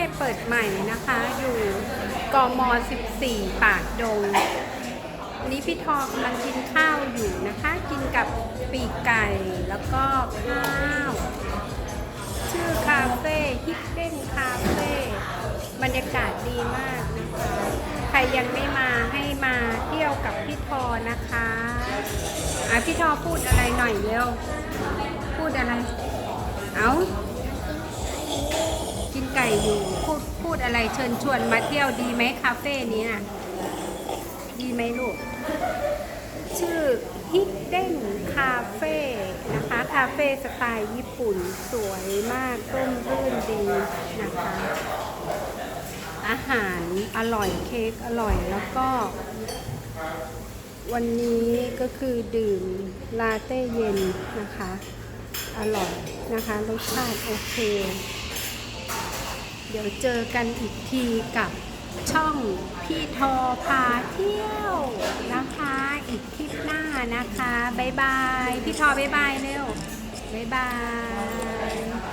่เปิดใหม่นะคะ อยู่กม 14 ปากดงวันนี้พี่ทอกำลังกินข้าวอยู่นะคะ กินกับปีกไก่แล้วก็ข้าว ชื่อคาเฟ่ฮิปเด้นคาเฟ่บรรยากาศดีมากนะคะ ใครยังไม่มาให้มาเที่ยวกับพี่ทอนะคะอะพี่ทอพูดอะไรหน่อยเร็ว พูดอะไร เอากินไก่ อยู่พูดพูดอะไรเชิญชวนมาเที่ยวดีไหมคาเฟ่นี้นะดีไหมลูก ชื่อ Hidden Cafe นะคะคาเฟ่สไตล์ญี่ปุ่นสวยมากร่มรื่นดีนะคะ อาหารอร่อยเค้กอร่อยแล้วก็ วันนี้ก็คือดื่มลาเต้เย็นนะคะ อร่อยนะคะรสชาติโอเค เดี๋ยวเจอกันอีกทีกับช่องพี่ทอพาเที่ยวนะคะ อีกคลิปหน้านะคะ บ๊ายบาย พี่ทอบ๊ายบายเร็วบ๊ายบาย